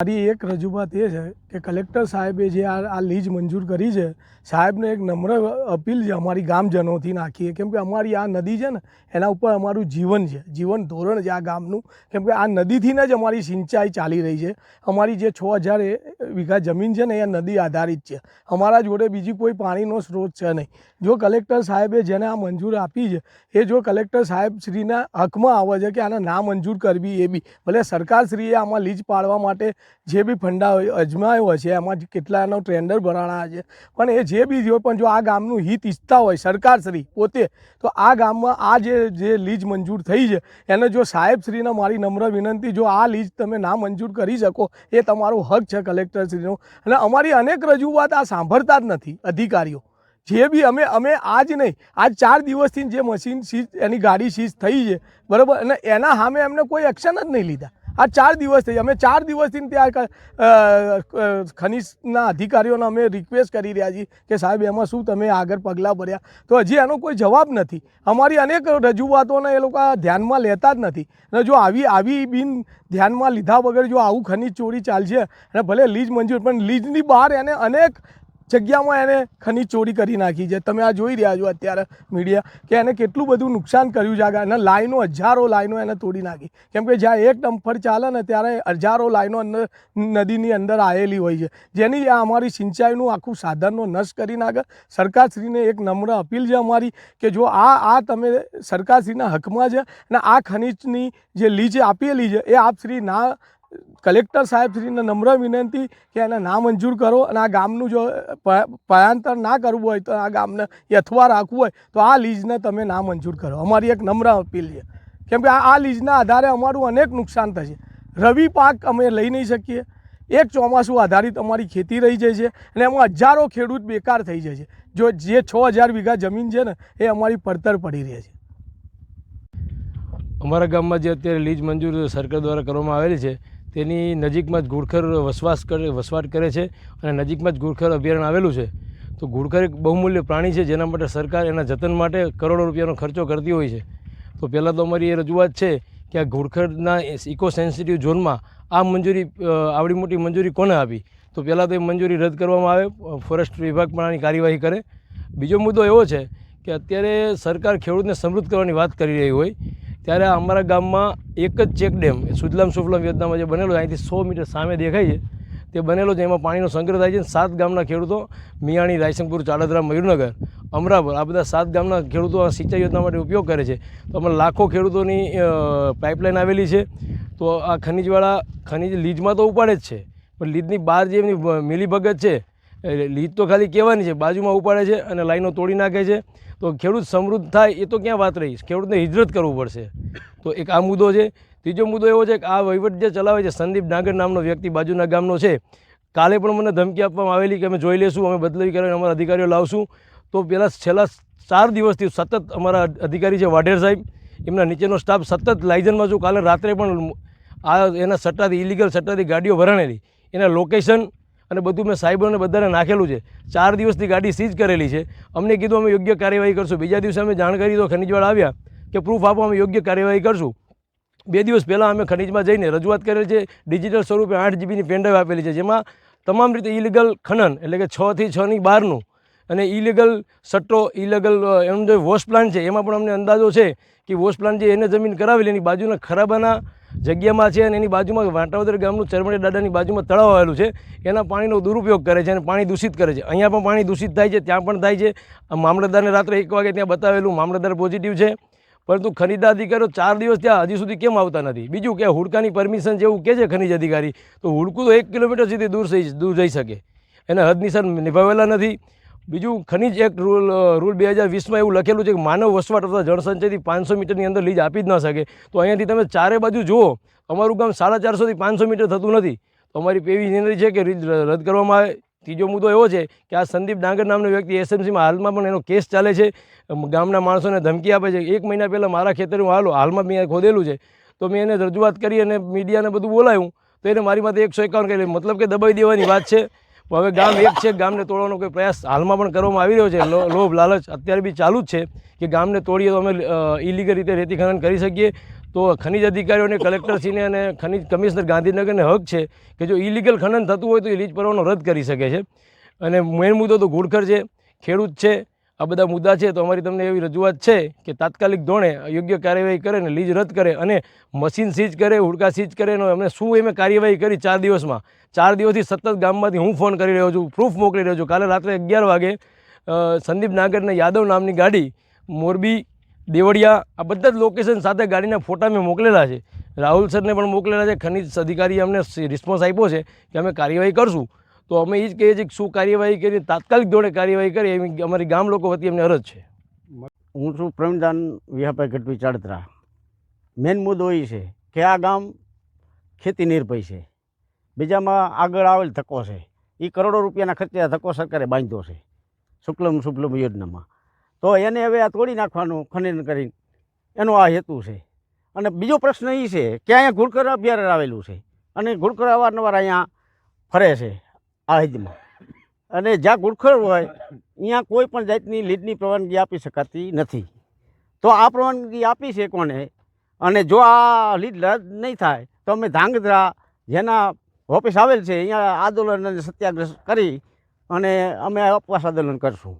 મારી એક રજૂઆત એ છે કે કલેક્ટર સાહેબે જે આ આ લીજ મંજૂર કરી છે, સાહેબને એક નમ્ર અપીલ છે અમારી ગામજનોથી નાખીએ. કેમ કે અમારી આ નદી છે ને, એના ઉપર અમારું જીવન છે. જીવન ધોરણ છે આ ગામનું. કેમ કે આ નદીથી જ અમારી સિંચાઈ ચાલી રહી છે. અમારી જે છ હજાર વીઘા જમીન છે ને, એ નદી આધારિત છે. અમારા જોડે બીજી કોઈ પાણીનો સ્ત્રોત છે નહીં. જો કલેક્ટર સાહેબે જેને આ મંજૂર આપી છે, એ જો કલેક્ટર સાહેબ શ્રીના હકમાં આવે છે કે આને ના મંજૂર કરવી એ બી. ભલે સરકારશ્રીએ આમાં લીજ પાડવા માટે જે બી ફંડા અજમાયો હશે, એમાં કેટલાનો ટેન્ડર ભરાણા છે. પણ એ જે બી હોય પણ જો આ ગામનું હિત ઈચ્છતા હોય સરકારશ્રી પોતે, તો આ ગામમાં આ જે જે લીજ મંજૂર થઈ છે, એને જો સાહેબશ્રીને મારી નમ્ર વિનંતી, જો આ લીજ તમે ના મંજૂર કરી શકો, એ તમારો હક છે કલેક્ટરશ્રીનો. અને અમારી અનેક રજૂઆત આ સાંભળતા જ નથી અધિકારીઓ. જે બી અમે અમે આજ નહીં, આજ ચાર દિવસથી જે મશીન સીઝ એની ગાડી સીઝ થઈ છે, બરાબર? અને એના સામે એમને કોઈ એક્શન જ નહીં લીધા. આ ચાર દિવસ થઈ. અમે ચાર દિવસથી ત્યાં ખનીજના અધિકારીઓને અમે રિક્વેસ્ટ કરી રહ્યા છીએ કે સાહેબ, એમાં શું તમે આગળ પગલાં ભર્યા? તો હજી એનો કોઈ જવાબ નથી. અમારી અનેક રજૂઆતોને એ લોકો ધ્યાનમાં લેતા જ નથી. અને જો આવી આવી બિન ધ્યાનમાં લીધા વગર જો આવું ખનીજ ચોરી ચાલશે, અને ભલે લીજ મંજૂર, પણ લીજની બહાર એને અનેક જગ્યામાં એને ખનીજ ચોરી કરી નાખી છે. તમે આ જોઈ રહ્યા છો અત્યારે મીડિયા કે એને કેટલું બધું નુકસાન કર્યું છે આગળ. અને લાઈનો, હજારો લાઈનો એને તોડી નાખી. કેમ કે જ્યાં એક ડમ્ફર ચાલે ને ત્યારે હજારો લાઈનો અંદર નદીની અંદર આવેલી હોય છે. જેની આ અમારી સિંચાઈનું આખું સાધનનો નશ કરી નાખે સરકારશ્રીને એક નમ્ર અપીલ છે અમારી કે જો આ આ તમે સરકારશ્રીના હકમાં છે અને આ ખનીજની જે લીજ આપેલી છે એ આપ શ્રી ના કલેક્ટર સાહેબશ્રીને નમ્ર વિનંતી કે એને ના મંજૂર કરો અને આ ગામનું જો પયાંતર ના કરવું હોય તો આ ગામને યથવા રાખવું હોય તો આ લીઝને તમે ના મંજૂર કરો. અમારી એક નમ્ર અપીલ છે. કેમ કે આ આ લીઝના આધારે અમારું અનેક નુકસાન થશે. રવિ પાક અમે લઈ નહીં શકીએ. એક ચોમાસું આધારિત અમારી ખેતી રહી જાય છે અને એમાં હજારો ખેડૂત બેકાર થઈ જાય છે. જો જે છ હજાર વીઘા જમીન છે ને, એ અમારી પડતર પડી રહી છે. અમારા ગામમાં જે અત્યારે લીઝ મંજૂર સરકાર દ્વારા કરવામાં આવેલી છે તેની નજીકમાં જ ઘુડખર વસવાસ કરે, વસવાટ કરે છે અને નજીકમાં જ ઘુડખર અભયારણ્ય આવેલું છે. તો ઘુડખર એક બહુમૂલ્ય પ્રાણી છે, જેના માટે સરકાર એના જતન માટે કરોડો રૂપિયાનો ખર્ચો કરતી હોય છે. તો પહેલાં તો અમારી એ રજૂઆત છે કે આ ઘુડખરના ઇકો સેન્સિટિવ ઝોનમાં આ મંજૂરી આવડી મોટી મંજૂરી કોને આપી? તો પહેલાં તો એ મંજૂરી રદ કરવામાં આવે ફોરેસ્ટ વિભાગ પણ આની કાર્યવાહી કરે. બીજો મુદ્દો એવો છે કે અત્યારે સરકાર ખેડૂતને સમૃદ્ધ કરવાની વાત કરી રહી હોય ત્યારે અમારા ગામમાં એક જ ચેક ડેમ સુજલામ સુફલામ યોજનામાં જે બનેલો અહીંથી સો મીટર સામે દેખાય છે. તે બનેલો છે, એમાં પાણીનો સંગ્રહ થાય છે સાત ગામના ખેડૂતો, મિયાણી, રાયસંગપુર, ચાડદરા, મયુરનગર, અમરાપુર, આ બધા સાત ગામના ખેડૂતો આ સિંચાઈ યોજના માટે ઉપયોગ કરે છે. તો અમે લાખો ખેડૂતોની પાઇપલાઇન આવેલી છે. તો આ ખનીજવાળા ખનીજ લીજમાં તો ઉપાડે જ છે, પણ લીજની બહાર જે એમની મિલીભગત છે લીજ તો ખાલી કહેવાની છે, બાજુમાં ઉપાડે છે અને લાઈનો તોડી નાખે છે. તો ખેડૂત સમૃદ્ધ થાય એ તો ક્યાં વાત રહી? ખેડૂતને હિજરત કરવું પડશે. તો એક આ મુદ્દો છે. ત્રીજો મુદ્દો એવો છે કે આ વહીવટ જે ચલાવે છે, સંદીપ ડાંગર નામનો વ્યક્તિ બાજુના ગામનો છે. કાલે પણ મને ધમકી આપવામાં આવેલી કે અમે જોઈ લેશું, અમે બદલાવી કરીને અમારા અધિકારીઓ લાવશું. તો પહેલાં છેલ્લા ચાર દિવસથી સતત અમારા અધિકારી છે વાઢેર સાહેબ. એમના નીચેનો સ્ટાફ સતત લાઇઝનમાં છું. કાલે રાત્રે પણ આ એના સટ્ટાથી ઇલીગલ સટ્ટાથી ગાડીઓ ભરાણેલી. એના લોકેશન અને બધું મેં સાહેબોને બધાને નાખેલું છે. ચાર દિવસથી ગાડી સીઝ કરેલી છે. અમને કીધું અમે યોગ્ય કાર્યવાહી કરશું. બીજા દિવસે અમે જાણ કરી તો ખનિજવાળા આવ્યા કે પ્રૂફ આપો અમે યોગ્ય કાર્યવાહી કરશું. બે દિવસ પહેલાં અમે ખનીજમાં જઈને રજૂઆત કરેલ છે. ડિજિટલ સ્વરૂપે આઠ જીબીની પેનડ્રાઈવ આપેલી છે. જેમાં તમામ રીતે ઇલીગલ ખનન એટલે કે છથી છની બહારનું અને ઇલીગલ સટ્ટો ઇલીગલ એમનો જે વોશ પ્લાન્ટ છે, એમાં પણ અમને અંદાજો છે કે વોશ પ્લાન્ટ જે એને જમીન કરાવેલી એની બાજુના ખરાબાના જગ્યામાં છે અને એની બાજુમાં વાંટાવદર ગામનું ચરમડી દાદાની બાજુમાં તળાવ આવેલું છે. એના પાણીનો દુરુપયોગ કરે છે અને પાણી દૂષિત કરે છે. અહીંયા પણ પાણી દૂષિત થાય છે, ત્યાં પણ થાય છે. મામલતદારને રાત્રે એક વાગે ત્યાં બતાવેલું, મામલતદાર પોઝિટિવ છે. પરંતુ ખનિજ અધિકારીઓ ચાર દિવસ ત્યાં હજી સુધી કેમ આવતા નથી? બીજું કે હુડકાની પરમિશન જેવું કે છે ખનીજ અધિકારી? તો હુડકું તો એક કિલોમીટર સુધી દૂર દૂર જઈ શકે. એને હદ નિશાન નિભાવેલા નથી. બીજું ખનીજ એક્ટ રૂલ રૂલ બે હજાર વીસમાં એવું લખેલું છે કે માનવ વસવાટ અથવા જળસંચયથી પાંચસો મીટરની અંદર લીજ આપી જ ન શકે. તો અહીંયાથી તમે ચારે બાજુ જુઓ, અમારું ગામ સાડા ચારસોથી પાંચસો મીટર થતું નથી. તો અમારી પેવી વિનંતી છે કે લીજ રદ કરવામાં આવે. ત્રીજો મુદ્દો એવો છે કે આ સંદીપ ડાંગર નામનો વ્યક્તિ એસએમસીમાં હાલમાં પણ એનો કેસ ચાલે છે. ગામના માણસોને ધમકી આપે છે. એક મહિના પહેલાં મારા ખેતરમાં હાલો, હાલમાં મેં ખોદેલું છે. તો મેં એને રજૂઆત કરી અને મીડિયાને બધું બોલાવ્યું તો એને મારી માટે એકસો એકાવન કરી. મતલબ કે દબાઈ દેવાની વાત છે. પણ હવે ગામ એક છે, ગામને તોડવાનો કોઈ પ્રયાસ હાલમાં પણ કરવામાં આવી રહ્યો છે. લોભ, લાલચ અત્યારે બી ચાલુ જ છે કે ગામને તોડીએ તો અમે ઇલીગલ રીતે રેતી ખનન કરી શકીએ. તો ખનિજ અધિકારીઓને, કલેક્ટરશ્રીને અને ખનિજ કમિશનર ગાંધીનગરને હક છે કે જો ઇલીગલ ખનન થતું હોય તો એ લીજ પરવાનો રદ કરી શકે છે. અને મેઇન મુદ્દો તો ઘુડખર છે, ખેડૂત છે આ બધા મુદ્દા છે, તો અમારી તમને એવી રજૂઆત છે કે તાત્કાલિક ધોરણે યોગ્ય કાર્યવાહી કરે ને લીજ રદ કરે અને મશીન સીઝ કરે, હુડકા સીઝ કરે ને એમને શું એમે કાર્યવાહી કરી ચાર દિવસમાં? ચાર દિવસથી સતત ગામમાંથી હું ફોન કરી રહ્યો છું, પ્રૂફ મોકલી રહ્યો છું. કાલે રાત્રે અગિયાર વાગે સંદીપ નાગરને યાદવ નામની ગાડી, મોરબી, દેવળિયા, આ બધા જ લોકેશન સાથે ગાડીના ફોટા મેં મોકલેલા છે. રાહુલ સરને પણ મોકલેલા છે. ખનિજ અધિકારીએ અમને રિસ્પોન્સ આપ્યો છે કે અમે કાર્યવાહી કરશું. તો અમે એ જ કહીએ છીએ કે શું કાર્યવાહી કરી, તાત્કાલિક ધોરણે કાર્યવાહી કરી, એવી અમારી ગામ લોકો વતી એમને અરજ છે. હું છું પ્રવીણદાન વિહાભાઈ ગઢવી ચાડતરા. મેન મુદ્દો એ છે કે આ ગામ ખેતી નિર્ભય છે. બીજામાં આગળ આવેલ ધક્કો છે. એ કરોડો રૂપિયાના ખર્ચે ધક્કો સરકારે બાંધ્યો છે. શુક્લમ શુક્લમ યોજનામાં. તો એને હવે આ તોડી નાખવાનું ખનન કરીને એનો આ હેતુ છે. અને બીજો પ્રશ્ન એ છે કે અહીંયા ઘુડખર અભયારણ્ય આવેલું છે. અને ઘુડખર અવારનવાર અહીંયા ફરે છે. આ અને જ્યાં ઘુડખર હોય અહીંયા કોઈ પણ જાતની લીડની પરવાનગી આપી શકાતી નથી. તો આ પરવાનગી આપી છે કોને? અને જો આ લીડ રદ નહીં થાય, તો અમે ધાંગધ્રા જેના ઓફિસ આવેલ છે અહીંયા આંદોલન અને સત્યાગ્રહ કરી અને અમે ઉપવાસ આંદોલન કરશું.